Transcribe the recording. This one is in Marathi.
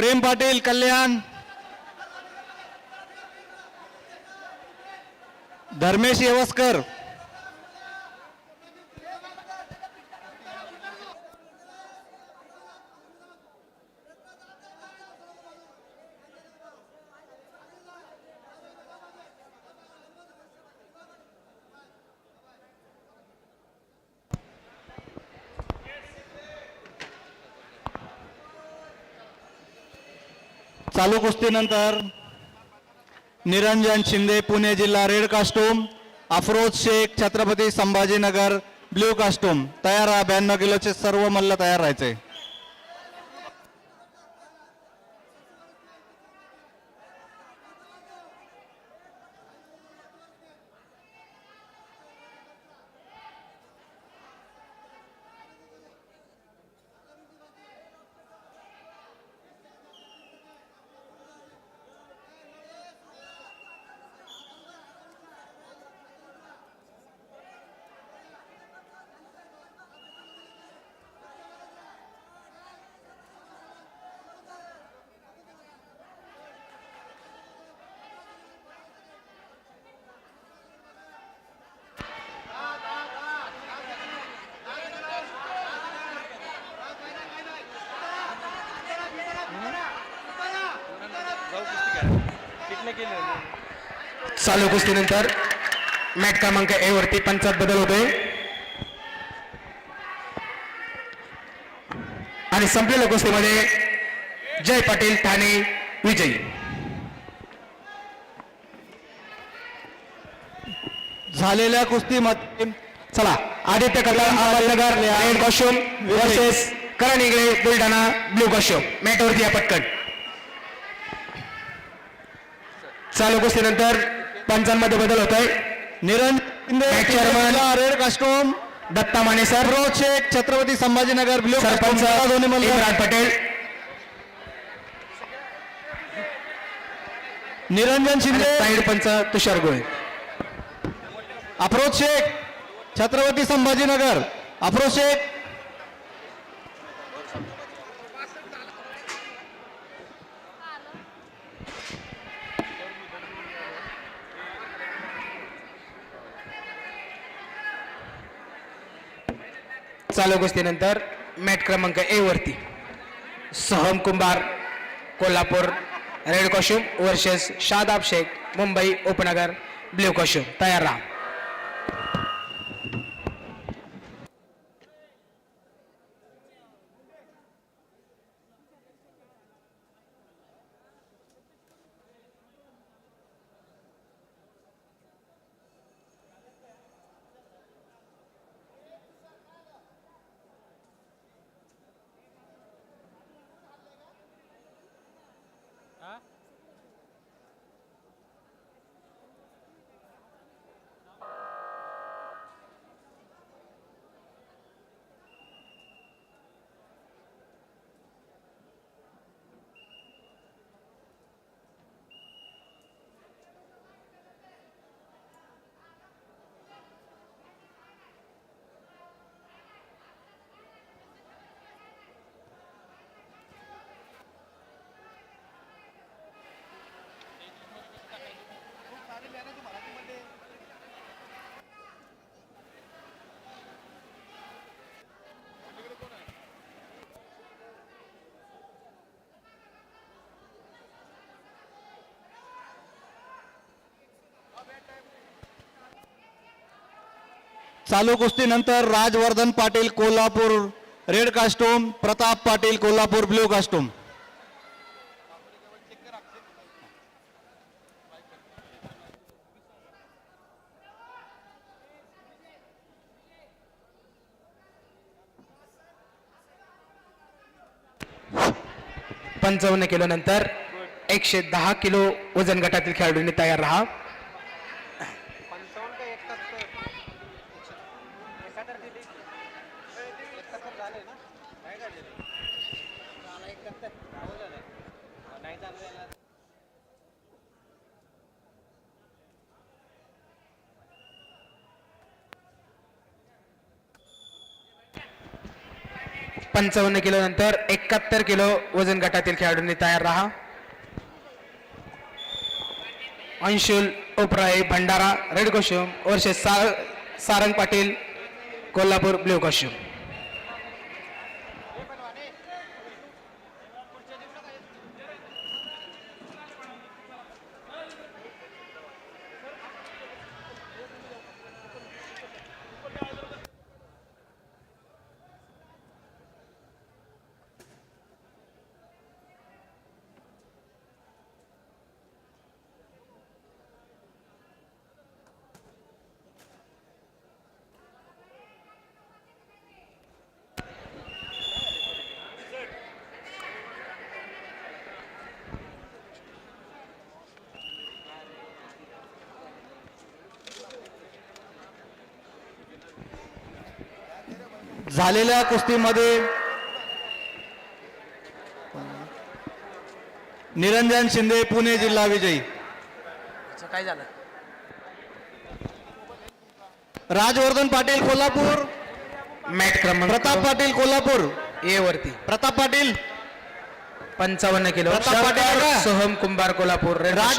प्रेम पाटील कल्याण. धर्मेश येवस्कर. चालू कुस्तीनंतर निरंजन शिंदे पुणे जिल्हा red costume Afroz Shaikh Chhatrapati Sambhajinagar blue costume. तयार हा ब्याण्णव किलोचे सर्व मल्ल तयार राहायचे. चालू कुस्तीनंतर मॅट क्रमांक ए वरती पंचात बदल होतोय. आणि संपलेल्या कुस्तीमध्ये जय पाटील ठाणे विजयी. झालेल्या कुस्तीमध्ये चला Aditya Kadam Ahmednagar red costume versus Karan Ingale Buldhana blue costume. मॅटवरती या पटकन. चालू कुस्तीनंतर पंचांमध्ये बदल निरंजन chairman. जिल्हा red costume. Datta Mane sir. Afroz Shaikh Chhatrapati Sambhajinagar blue sarpanch Imran Patel. Niranjan Shinde. Side पंच तुषार गोळे अफरोज शेख छत्रपती संभाजीनगर. अफरोज शेख चालू कुस्तीनंतर मॅट क्रमांक ए वरती. Soham Kumbhar Kolhapur red costume versus Shadab Shaikh Mumbai उपनगर ब्ल्यू कॉस्ट्युम तयार राहा. चालू कुस्तीनंतर Rajvardhan Patil Kolhapur red costume Pratap Patil Kolhapur blue costume. पंचावन्न किलो नंतर एकशे दहा किलो वजन गटातील खेळाडूंनी तयार राहा. पंचावन्न किलो नंतर एकाहत्तर किलो वजन गटातील खेळाडूंनी तयार राहा. अंशुल ओपराई भंडारा रेड कोश्युम सार सारंग पाटील कोल्हापूर ब्ल्यू कोश्युम झालेल्या कुस्तीमध्ये निरंजन शिंदे पुणे जिल्हा विजयी. काय झालं? राजवर्धन पाटील कोल्हापूर. मॅट क्रमांक प्रताप पाटील कोल्हापूर. ए वरती. प्रताप पाटील. पंचावन्न किलो. प्रताप पाटील? सोहम कुंभार कोल्हापूर. राज